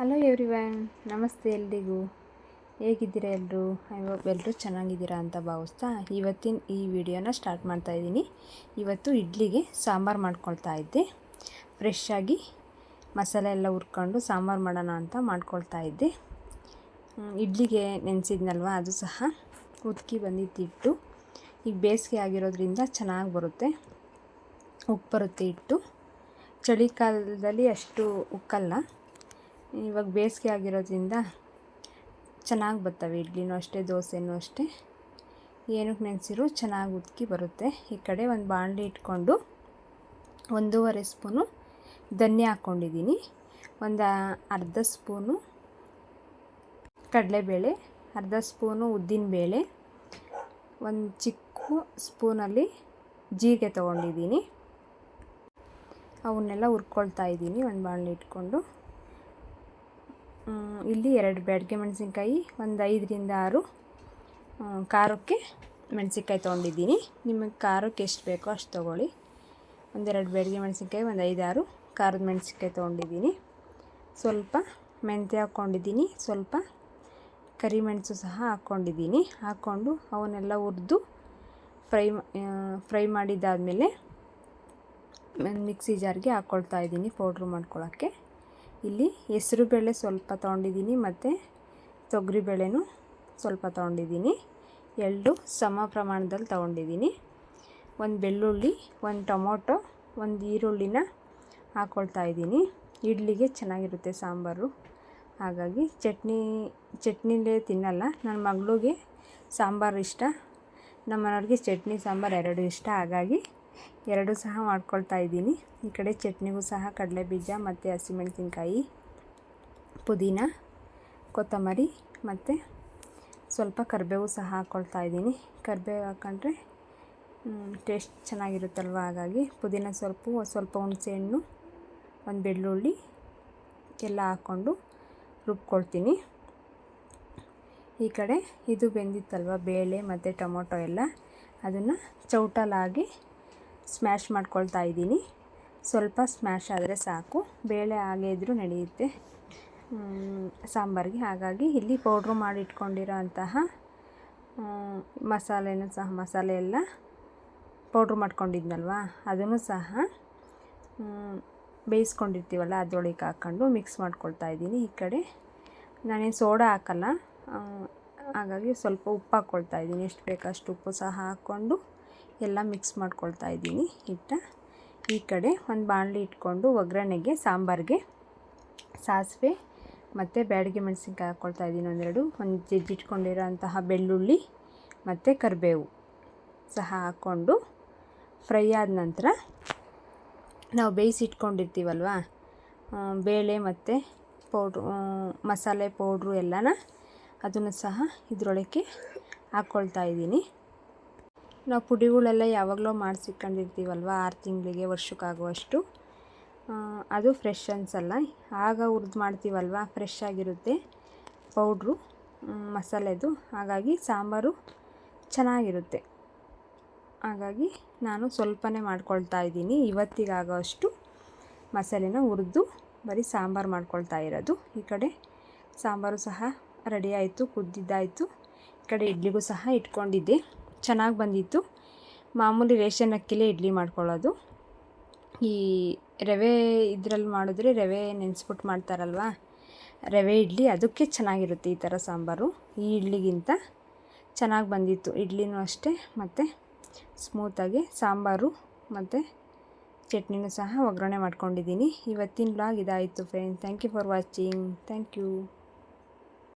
Hello everyone ನಮಸ್ತೆ ಎಲ್ರಿಗೂ. ಹೇಗಿದ್ದೀರಾ ಎಲ್ಲರೂ ಐ ಎಲ್ಲರೂ ಚೆನ್ನಾಗಿದ್ದೀರಾ ಅಂತ ಭಾವಿಸ್ತಾ ಇವತ್ತಿನ ಈ ವಿಡಿಯೋನ ಸ್ಟಾರ್ಟ್ ಮಾಡ್ತಾ ಇದ್ದೀನಿ. ಇವತ್ತು ಇಡ್ಲಿಗೆ ಸಾಂಬಾರು ಮಾಡ್ಕೊಳ್ತಾ ಇದ್ದೆ. ಫ್ರೆಶ್ ಆಗಿ ಮಸಾಲೆ ಎಲ್ಲ ಹುರ್ಕೊಂಡು ಸಾಂಬಾರು ಮಾಡೋಣ ಅಂತ ಮಾಡ್ಕೊಳ್ತಾ ಇದ್ದೆ. ಇಡ್ಲಿಗೆ ನೆನೆಸಿದ್ನಲ್ವ, ಅದು ಸಹ ಉದ್ಕಿ ಬಂದಿತ್ತು ಈಗ ಬೇಸಿಗೆ ಆಗಿರೋದ್ರಿಂದ ಚೆನ್ನಾಗಿ ಬರುತ್ತೆ. ಉಪ್ಪು ಬರುತ್ತೆ ಇಟ್ಟು ಚಳಿಗಾಲದಲ್ಲಿ ಅಷ್ಟು ಉಕ್ಕಲ್ಲ. ಇವಾಗ ಬೇಸಿಗೆ ಆಗಿರೋದ್ರಿಂದ ಚೆನ್ನಾಗಿ ಬರ್ತವೆ ಇಡ್ಲಿನೂ ಅಷ್ಟೇ, ದೋಸೆನೂ ಅಷ್ಟೇ. ಏನಕ್ಕೆ ನೆನೆಸಿರು, ಚೆನ್ನಾಗಿ ಉದ್ಕಿ ಬರುತ್ತೆ. ಈ ಕಡೆ ಒಂದು ಬಾಣಲಿ ಇಟ್ಕೊಂಡು ಒಂದೂವರೆ ಸ್ಪೂನು ಧನ್ಯ ಹಾಕ್ಕೊಂಡಿದ್ದೀನಿ. ಒಂದು ಅರ್ಧ ಸ್ಪೂನು ಕಡಲೆಬೇಳೆ, ಅರ್ಧ ಸ್ಪೂನು ಉದ್ದಿನಬೇಳೆ, ಒಂದು ಚಿಕ್ಕ ಸ್ಪೂನಲ್ಲಿ ಜೀರಿಗೆ ತೊಗೊಂಡಿದ್ದೀನಿ. ಅವನ್ನೆಲ್ಲ ಹುರ್ಕೊಳ್ತಾ ಇದ್ದೀನಿ ಒಂದು ಬಾಣಲಿ ಇಟ್ಕೊಂಡು. ಇಲ್ಲಿ ಎರಡು ಬ್ಯಾಡಿಗೆ ಮೆಣಸಿನ್ಕಾಯಿ, ಒಂದು ಐದರಿಂದ ಆರು ಖಾರಕ್ಕೆ ಮೆಣಸಿನ್ಕಾಯಿ ತೊಗೊಂಡಿದ್ದೀನಿ. ನಿಮಗೆ ಖಾರಕ್ಕೆ ಎಷ್ಟು ಬೇಕೋ ಅಷ್ಟು ತೊಗೊಳ್ಳಿ. ಒಂದೆರಡು ಬೇಡಿಗೆ ಮೆಣಸಿನ್ಕಾಯಿ, ಒಂದು ಐದಾರು, ಖಾರದ ಮೆಣಸಿನ್ಕಾಯಿ ತೊಗೊಂಡಿದ್ದೀನಿ. ಸ್ವಲ್ಪ ಮೆಂತ್ಯ ಹಾಕ್ಕೊಂಡಿದ್ದೀನಿ ಸ್ವಲ್ಪ ಕರಿಮೆಣಸು ಸಹ ಹಾಕ್ಕೊಂಡಿದ್ದೀನಿ ಹಾಕ್ಕೊಂಡು ಅವನ್ನೆಲ್ಲ ಹುರಿದು ಫ್ರೈ ಫ್ರೈ ಮಾಡಿದ್ದಾದಮೇಲೆ ಮಿಕ್ಸಿ ಜಾರ್ಗೆ ಹಾಕ್ಕೊಳ್ತಾ ಇದ್ದೀನಿ ಪೌಡ್ರು ಮಾಡ್ಕೊಳ್ಳೋಕ್ಕೆ ಇಲ್ಲಿ ಹೆಸರು ಬೇಳೆ ಸ್ವಲ್ಪ ತೊಗೊಂಡಿದ್ದೀನಿ ಮತ್ತು ತೊಗರಿಬೇಳೆನೂ ಸ್ವಲ್ಪ ತೊಗೊಂಡಿದ್ದೀನಿ. ಎರಡು ಸಮ ಪ್ರಮಾಣದಲ್ಲಿ ತೊಗೊಂಡಿದ್ದೀನಿ. ಒಂದು ಬೆಳ್ಳುಳ್ಳಿ, ಒಂದು ಟೊಮೊಟೊ, ಒಂದು ಈರುಳ್ಳಿನ ಹಾಕ್ಕೊಳ್ತಾ ಇದ್ದೀನಿ. ಇಡ್ಲಿಗೆ ಚೆನ್ನಾಗಿರುತ್ತೆ ಸಾಂಬಾರು. ಹಾಗಾಗಿ ಚಟ್ನಿ, ಚಟ್ನಿಲೇ ತಿನ್ನಲ್ಲ. ನನ್ನ ಮಗಳಿಗೆ ಸಾಂಬಾರು ಇಷ್ಟ. ನಮ್ಮ ಮನೆಯವ್ರಿಗೆ ಚಟ್ನಿ, ಸಾಂಬಾರು ಎರಡು ಇಷ್ಟ. ಹಾಗಾಗಿ ಎರಡು ಸಹ ಮಾಡ್ಕೊಳ್ತಾ ಇದ್ದೀನಿ. ಈ ಕಡೆ ಚಟ್ನಿಗೂ ಸಹ ಕಡಲೆ ಬೀಜ ಮತ್ತು ಹಸಿಮೆಣಸಿನ್ಕಾಯಿ, ಪುದೀನ, ಕೊತ್ತಂಬರಿ ಮತ್ತು ಸ್ವಲ್ಪ ಕರಿಬೇವು ಸಹ ಹಾಕ್ಕೊಳ್ತಾ ಇದ್ದೀನಿ. ಕರಿಬೇವು ಹಾಕ್ಕೊಂಡ್ರೆ ಟೇಸ್ಟ್ ಚೆನ್ನಾಗಿರುತ್ತಲ್ವ? ಹಾಗಾಗಿ ಪುದೀನ ಸ್ವಲ್ಪ ಸ್ವಲ್ಪ ಹುಣಸೆಹಣ್ಣು ಒಂದು ಬೆಳ್ಳುಳ್ಳಿ ಎಲ್ಲ ಹಾಕ್ಕೊಂಡು ರುಬ್ಕೊಳ್ತೀನಿ. ಈ ಕಡೆ ಇದು ಬೆಂದಿತ್ತಲ್ವ? ಬೇಳೆ ಮತ್ತು ಟೊಮೊಟೊ ಎಲ್ಲ. ಅದನ್ನು ಚೌಟಲಾಗಿ ಸ್ಮ್ಯಾಶ್ ಮಾಡ್ಕೊಳ್ತಾ ಇದ್ದೀನಿ. ಸ್ವಲ್ಪ ಸ್ಮ್ಯಾಶ್ ಆದರೆ ಸಾಕು. ಬೇಳೆ ಹಾಗೆ ಇದ್ದರೂ ನಡೆಯುತ್ತೆ. ಸಾಂಬಾರಿಗೆ. ಹಾಗಾಗಿ ಇಲ್ಲಿ ಪೌಡ್ರ್ ಮಾಡಿ ಇಟ್ಕೊಂಡಿರೋ ಅಂತಹ ಮಸಾಲೆನೂ ಸಹ, ಮಸಾಲೆ ಎಲ್ಲ ಪೌಡ್ರ್ ಮಾಡ್ಕೊಂಡಿದ್ನಲ್ವ? ಅದನ್ನು ಸಹ ಬೇಯಿಸ್ಕೊಂಡಿರ್ತೀವಲ್ಲ, ಅದರೊಳಗೆ ಹಾಕ್ಕೊಂಡು ಮಿಕ್ಸ್ ಮಾಡ್ಕೊಳ್ತಾ ಇದ್ದೀನಿ ಈ ಕಡೆ. ನಾನೇನು ಸೋಡಾ ಹಾಕಲ್ಲ ಹಾಗಾಗಿ ಸ್ವಲ್ಪ ಉಪ್ಪು ಹಾಕ್ಕೊಳ್ತಾ ಇದ್ದೀನಿ. ಎಷ್ಟು ಬೇಕಷ್ಟು ಉಪ್ಪು ಸಹ ಹಾಕ್ಕೊಂಡು ಎಲ್ಲ ಮಿಕ್ಸ್ ಮಾಡ್ಕೊಳ್ತಾ ಇದ್ದೀನಿ. ಹಿಟ್ಟ ಈ ಕಡೆ ಒಂದು ಬಾಣಲಿ ಇಟ್ಕೊಂಡು ಒಗ್ಗರಣೆಗೆ, ಸಾಂಬಾರಿಗೆ, ಸಾಸಿವೆ ಮತ್ತು ಬ್ಯಾಡಿಗೆ ಮೆಣಸಿನ್ಕಾಯಿ ಹಾಕ್ಕೊಳ್ತಾ ಇದ್ದೀನಿ ಒಂದೆರಡು. ಒಂದು ಜಜ್ಜಿಟ್ಕೊಂಡಿರೋ ಅಂತಹ ಬೆಳ್ಳುಳ್ಳಿ ಮತ್ತು ಕರಿಬೇವು ಸಹ ಹಾಕ್ಕೊಂಡು ಫ್ರೈ ಆದ ನಂತರ ನಾವು ಬೇಯಿಸಿಟ್ಕೊಂಡಿರ್ತೀವಲ್ವ ಬೇಳೆ ಮತ್ತು ಪೌಡ್ರು ಮಸಾಲೆ ಪೌಡ್ರು ಎಲ್ಲನ ಅದನ್ನು ಸಹ ಇದರೊಳಕ್ಕೆ ಹಾಕ್ಕೊಳ್ತಾ ಇದ್ದೀನಿ. ನಾವು ಪುಡಿಗಳೆಲ್ಲ ಯಾವಾಗಲೂ ಮಾಡಿಸಿಕೊಂಡಿರ್ತೀವಲ್ವ ಆರು ತಿಂಗಳಿಗೆ ವರ್ಷಕ್ಕಾಗುವಷ್ಟು. ಅದು ಫ್ರೆಶ್ ಅನಿಸಲ್ಲ. ಆಗ ಹುರಿದು ಮಾಡ್ತೀವಲ್ವ? ಫ್ರೆಶ್ ಆಗಿರುತ್ತೆ ಪೌಡ್ರು ಮಸಾಲೆದು. ಹಾಗಾಗಿ ಸಾಂಬಾರು ಚೆನ್ನಾಗಿರುತ್ತೆ. ಹಾಗಾಗಿ ನಾನು ಸ್ವಲ್ಪನೇ ಮಾಡ್ಕೊಳ್ತಾ ಇದ್ದೀನಿ. ಇವತ್ತಿಗಾಗೋ ಅಷ್ಟು ಮಸಾಲೆನ ಹುರಿದು ಬರೀ ಸಾಂಬಾರು ಮಾಡ್ಕೊಳ್ತಾ ಇರೋದು. ಈ ಕಡೆ ಸಾಂಬಾರು ಸಹ ರೆಡಿ ಆಯಿತು, ಕುದ್ದಿದ್ದಾಯಿತು. ಈ ಕಡೆ ಇಡ್ಲಿಗೂ ಸಹ ಇಟ್ಕೊಂಡಿದ್ದೆ. ಚೆನ್ನಾಗಿ ಬಂದಿತ್ತು. ಮಾಮೂಲಿ ರೇಷನ್ ಅಕ್ಕಿಲೇ ಇಡ್ಲಿ ಮಾಡ್ಕೊಳ್ಳೋದು. ಈ ರವೆ ಇದರಲ್ಲಿ ಮಾಡಿದ್ರೆ ರವೆ ನೆನೆಸ್ಬಿಟ್ಟು ಮಾಡ್ತಾರಲ್ವ? ರವೆ ಇಡ್ಲಿ ಅದಕ್ಕೆ ಚೆನ್ನಾಗಿರುತ್ತೆ ಈ ಥರ ಸಾಂಬಾರು. ಈ ಇಡ್ಲಿಗಿಂತ ಚೆನ್ನಾಗಿ ಬಂದಿತ್ತು. ಇಡ್ಲಿನೂ ಅಷ್ಟೇ, ಮತ್ತು ಸ್ಮೂತಾಗಿ ಸಾಂಬಾರು, ಮತ್ತು ಚಟ್ನಿನೂ ಸಹ ಒಗ್ಗರಣೆ ಮಾಡ್ಕೊಂಡಿದ್ದೀನಿ. ಇವತ್ತಿನ ಬ್ಲಾಗ್ ಇದಾಯಿತು friends thank you for watching thank you